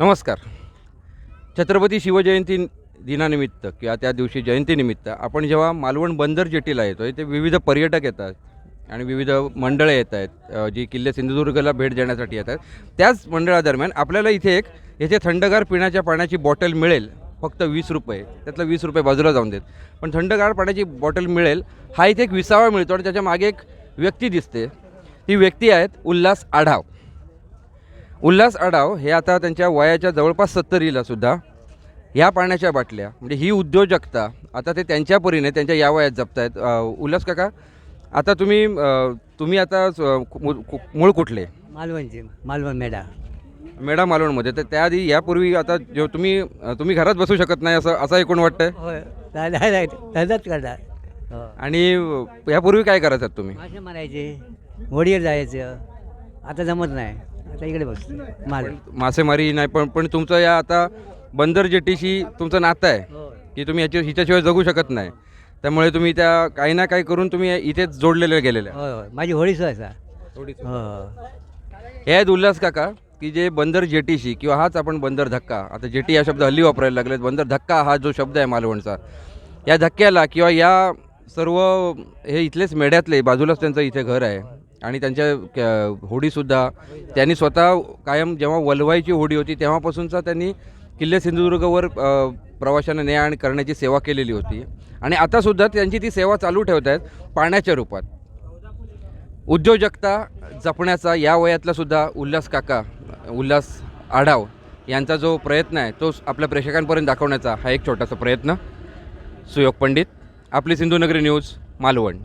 नमस्कार. छत्रपती शिवजयंती दिनानिमित्त किंवा त्या दिवशी जयंतीनिमित्त आपण जेव्हा मालवण बंदर जेटीला येतो आहे ते विविध पर्यटक येतात आणि विविध मंडळे येत आहेत जी किल्ले सिंधुदुर्गला भेट देण्यासाठी येतात त्याच मंडळादरम्यान आपल्याला इथे एक येथे थंडगार पिण्याच्या पाण्याची बॉटल मिळेल फक्त वीस रुपये. त्यातलं वीस रुपये बाजूला जाऊन देत. पण थंडगार पाण्याची बॉटल मिळेल हा इथे एक विसावा मिळतो आणि त्याच्यामागे एक व्यक्ती दिसते. ती व्यक्ती आहेत उल्हास आढाव. उल्हास आडाव हे आता त्यांच्या वयाच्या जवळपास सत्तरीला सुद्धा. ह्या पाण्याच्या बाटल्या म्हणजे ही उद्योजकता आता ते त्यांच्या परीने त्यांच्या या वयात जपतायत. अ, उल्हास काका आता तुम्ही तुम्ही आता मूळ कुठले? मालवणचे मालवण मेढा. मेडा मालवणमध्ये. तर त्याआधी यापूर्वी आता जो तुम्ही तुम्ही घरात बसू शकत नाही असं असं ऐकून वाटतंय? हो. आणि यापूर्वी काय करायचं तुम्ही? मासे मारायचे होडीवर जायचं. आता जमत नाही. आता इकडे माल मासेमारी नाही पण पण तुमचं या आता बंदर जेटीशी तुमचं नातं आहे हो. की तुम्ही याच्या हिच्याशिवाय जगू शकत नाही. त्यामुळे तुम्ही त्या काही ना काही करून तुम्ही इथेच जोडलेले गेलेले आहे. होय होय. माझी होळी असा हो. हे आहेत उल्हास काका की जे बंदर जेटीशी किंवा हाच आपण बंदर धक्का. आता जेटी हा शब्द हल्ली वापरायला लागलेत. बंदर धक्का हा जो शब्द आहे मालवणचा. या धक्क्याला किंवा या सर्व हे इथलेच मेढ्यातले बाजूलाच त्यांचं इथे घर आहे. आणि त्यांच्या होडीसुद्धा. त्यांनी स्वतः कायम जेव्हा वलवाईची होडी होती तेव्हापासूनचा त्यांनी किल्ले सिंधुदुर्गवर प्रवाशांना न्याय आणि करण्याची सेवा केलेली होती. आणि आतासुद्धा त्यांची ती सेवा चालू ठेवत आहेत पाण्याच्या रूपात. उद्योजकता जपण्याचा या वयातलासुद्धा उल्हास काका उल्हास आढाव यांचा जो प्रयत्न आहे तो आपल्या प्रेक्षकांपर्यंत दाखवण्याचा हा एक छोटासा प्रयत्न. सुयोग पंडित आपली सिंधुनगरी न्यूज मालवण.